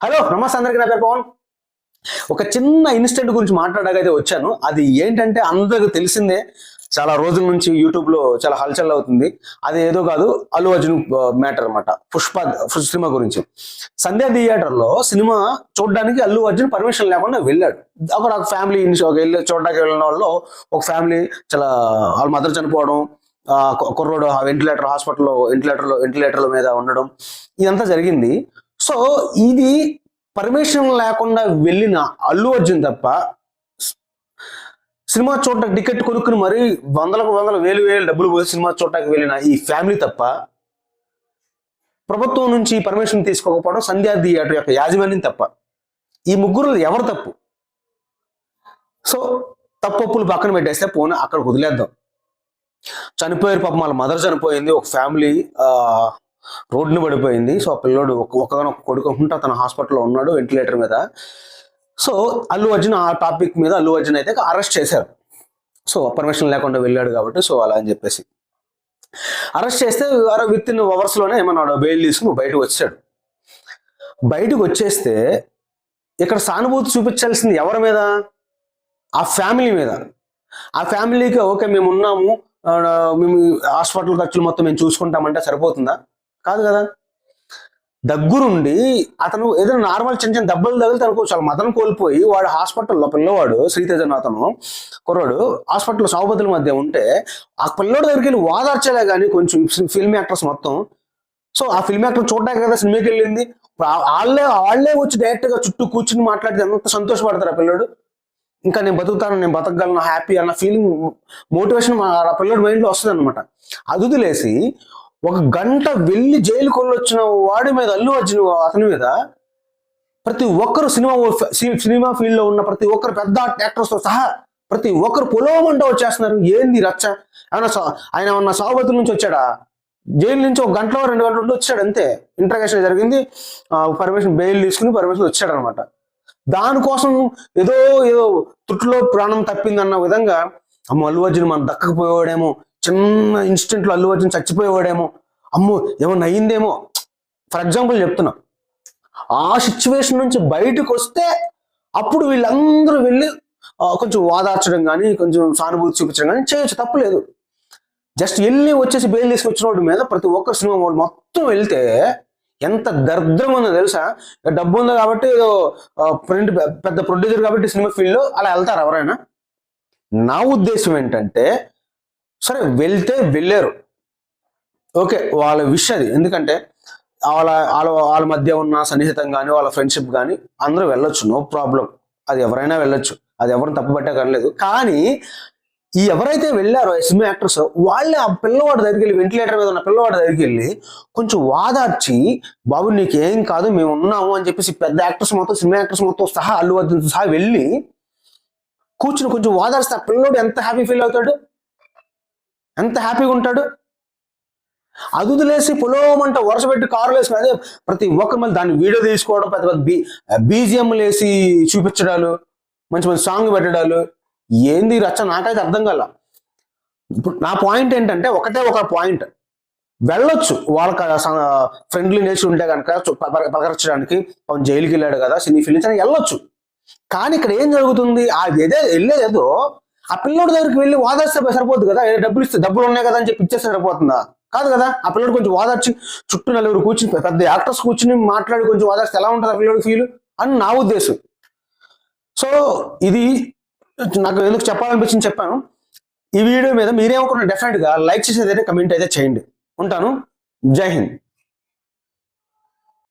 Hello నమస్తే అందరికీ నా పేరు పవన్. ఒక చిన్న ఇన్సిడెంట్ గురించి మాట్లాడకైతే వచ్చాను. అది ఏంటంటే అందరికి తెలిసిందే చాలా రోజుల నుంచి యూట్యూబ్లో చాలా హల్చల్ అవుతుంది. అది ఏదో కాదు అల్లు అర్జున్ మ్యాటర్ అన్నమాట. పుష్ప సినిమా గురించి. సంధ్యా థియేటర్లో సినిమా చూడడానికి అల్లు అర్జున్ పర్మిషన్ లేకుండా వెళ్ళాడు. అక్కడ ఒక ఫ్యామిలీ వెళ్ళి చూడడానికి వెళ్ళిన వాళ్ళు ఒక ఫ్యామిలీ చాలా వాళ్ళ మదర్ చనిపోవడం ఆ, కుర్రోడు వెంటిలేటర్ హాస్పిటల్లో వెంటిలేటర్లో వెంటిలేటర్ల మీద ఉండడం ఇదంతా జరిగింది. సో ఇది పర్మిషన్ లేకుండా వెళ్ళిన అల్లు అర్జున్ తప్ప సినిమా చూడటానికి టికెట్ కొనుక్కుని మరీ వందలకు వందల వేలు వేలు డబ్బులు పోయి సినిమా చూడటానికి వెళ్ళిన ఈ ఫ్యామిలీ తప్ప ప్రభుత్వం నుంచి పర్మిషన్ తీసుకోకపోవడం సంధ్యా థియేటర్ యొక్క యాజమాన్యం తప్ప. ఈ ముగ్గురు ఎవరు తప్పు? సో తప్పొప్పులు పక్కన పెట్టేస్తే పోనీ అక్కడ వదిలేద్దాం. చనిపోయారు పాపం వాళ్ళ మదర్ చనిపోయింది ఒక ఫ్యామిలీ రోడ్డుని పడిపోయింది. సో ఆ పిల్లోడు ఒక ఒకగానొక కొడుకు ఉంటే అతను హాస్పిటల్లో ఉన్నాడు వెంటిలేటర్ మీద. సో అల్లు అర్జున్ ఆ టాపిక్ మీద అల్లు అర్జున్ అయితే అరెస్ట్ చేశారు. సో పర్మిషన్ లేకుండా వెళ్ళాడు కాబట్టి సో అలా అని చెప్పేసి. అరెస్ట్ చేస్తే విత్ ఇన్ అవర్స్లోనే ఏమన్నాడు బెయిల్ తీసుకుని బయటకు వచ్చాడు. బయటకు వచ్చేస్తే ఇక్కడ సానుభూతి చూపించాల్సింది ఎవరి మీద? ఆ ఫ్యామిలీ మీద. ఆ ఫ్యామిలీకి ఓకే మేము ఉన్నాము మేము హాస్పిటల్ ఖర్చులు మొత్తం మేము చూసుకుంటామంటే సరిపోతుందా? కాదు కదా. దగ్గరుండి అతను ఏదైనా నార్మల్ చిన్న చిన్న దెబ్బలు తగిలితే అనుకోవచ్చు. వాళ్ళ మతం కోల్పోయి వాడు హాస్పిటల్లో పిల్లవాడు శ్రీతేజన్ అతను కుర్రాడు హాస్పిటల్లో సాగుబతుల మధ్య ఉంటే ఆ పిల్లోడు దగ్గరికి వెళ్ళి వాదార్చలే కానీ కొంచెం ఫిల్మ్ యాక్టర్స్ మొత్తం. సో ఆ ఫిల్మ్ యాక్టర్ చూడడానికి కదా సినిమాకి వెళ్ళింది. వాళ్ళే వాళ్ళే వచ్చి డైరెక్ట్గా చుట్టూ కూర్చుని మాట్లాడితే ఎంత సంతోషపడతారు ఆ పిల్లడు? ఇంకా నేను బతుకుతాను నేను బతకగలను హ్యాపీ అన్న ఫీలింగ్ మోటివేషన్ ఆ పిల్లోడి మైండ్లో వస్తుంది అనమాట అది వదిలేసి ఒక గంట వెళ్ళి జైలుకి కొల్లొచ్చిన వాడి మీద అల్లు అర్జున్ అతని మీద ప్రతి ఒక్కరు సినిమా సి- సినిమా ఫీల్డ్లో ఉన్న ప్రతి ఒక్కరు పెద్ద యాక్టర్స్తో సహా ప్రతి ఒక్కరు పొలవమంట వచ్చేస్తున్నారు. ఏంది రచ్చ? ఏమన్నా ఆయన ఏమన్నా సాగుబతుల నుంచి వచ్చాడా? జైలు నుంచి ఒక గంటలో రెండు గంటలు వచ్చాడు అంతే. ఇంటర్గేషన్ జరిగింది. పర్మిషన్ బెయిల్ తీసుకుని పర్మిషన్ వచ్చాడు అనమాట దానికోసం ఏదో ఏదో తుట్టులో ప్రాణం తప్పిందన్న విధంగా అమ్మ అల్లు అర్జున్ మనం దక్కకపోయాడేమో చిన్న ఇన్స్టెంట్లో అల్లు అర్జున్ చచ్చిపోయేవాడేమో. అమ్మో ఏమన్నా అయ్యిందేమో. ఫర్ ఎగ్జాంపుల్ చెప్తున్నా. ఆ సిచ్యువేషన్ నుంచి బయటకు వస్తే అప్పుడు వీళ్ళందరూ వెళ్ళి కొంచెం వాదార్చడం కానీ కొంచెం సానుభూతి చూపించడం కానీ చేయొచ్చు తప్పలేదు. జస్ట్ వెళ్ళి వచ్చేసి బెయిల్ తీసుకొచ్చిన వాడి మీద ప్రతి ఒక్క సినిమా వాళ్ళు మొత్తం వెళ్తే ఎంత దరిద్రం ఉందో తెలుసా? డబ్బు ఉంది కాబట్టి ఏదో ప్రింట్ పెద్ద ప్రొడ్యూసర్ కాబట్టి సినిమా ఫీల్డ్ అలా వెళ్తారు ఎవరైనా. నా ఉద్దేశం ఏంటంటే సరే వెళ్తే వెళ్ళారు. ఓకే వాళ్ళ విష్ అది. ఎందుకంటే వాళ్ళ వాళ్ళ వాళ్ళ మధ్య ఉన్న సన్నిహితం కానీ వాళ్ళ ఫ్రెండ్షిప్ కానీ అందరూ వెళ్ళొచ్చు నో ప్రాబ్లం అది ఎవరైనా వెళ్ళొచ్చు. అది ఎవరిని తప్పుపట్టే కనలేదు కానీ ఈ ఎవరైతే వెళ్ళారో సినిమా యాక్టర్స్ వాళ్ళే ఆ పిల్లవాడి దగ్గరికి వెళ్ళి వెంటిలేటర్ మీద ఉన్న పిల్లవాడి దగ్గరికి వెళ్ళి కొంచెం వాదార్చి బాబు నీకేం కాదు మేము ఉన్నాము అని చెప్పేసి పెద్ద యాక్టర్స్ మొత్తం సినిమా యాక్టర్స్ మొత్తం సహా అల్లు అర్జున్ సహా వెళ్ళి కూర్చుని కొంచెం వాదార్స్తే ఆ పిల్లోడు ఎంత హ్యాపీ ఫీల్ అవుతాడు? ఎంత హ్యాపీగా ఉంటాడు? అదుదులేసి పొలోమంట వరుసపెట్టి కారులు వేసుకుని అదే ప్రతి ఒక్కరు మళ్ళీ దాన్ని వీడియో తీసుకోవడం పెద్ద పెద్ద బీ బీజిఎంలు వేసి చూపించడాలు మంచి మంచి సాంగ్ పెట్టడాలు. ఏంది రచ్చ? నాకైతే అర్థం కాల. ఇప్పుడు నా పాయింట్ ఏంటంటే ఒకటే ఒక పాయింట్. వెళ్ళొచ్చు. వాళ్ళకి ఫ్రెండ్లీ నేచర్ ఉంటే కనుక పలకరించడానికి. అవును జైలుకి వెళ్ళాడు కదా సినీ ఫిలిమ్స్ అని వెళ్ళొచ్చు. కానీ ఇక్కడ ఏం జరుగుతుంది? అది ఏదే వెళ్ళేదేదో ఆ పిల్లోడి దగ్గరికి వెళ్ళి వాదాస్తే సరిపోద్దు కదా? ఏ డబ్బులు ఇస్తే డబ్బులు ఉన్నాయి కదా అని చెప్పి ఇచ్చేస్తే సరిపోతుందా? కాదు కదా? ఆ పిల్లోడు కొంచెం వాదార్చి చుట్టూ నలుగురు కూర్చుని పెద్ద యాక్టర్స్ కూర్చుని మాట్లాడి కొంచెం వాదార్స్తే ఎలా ఉంటుంది ఆ పిల్లడి ఫీల్ అని నా ఉద్దేశం. సో ఇది నాకు ఎందుకు చెప్పాలనిపించింది చెప్పాను. ఈ వీడియో మీద మీరేమనుకున్న డెఫినెట్గా లైక్ చేసేదైతే కమెంట్ అయితే చేయండి. ఉంటాను. జై హింద్.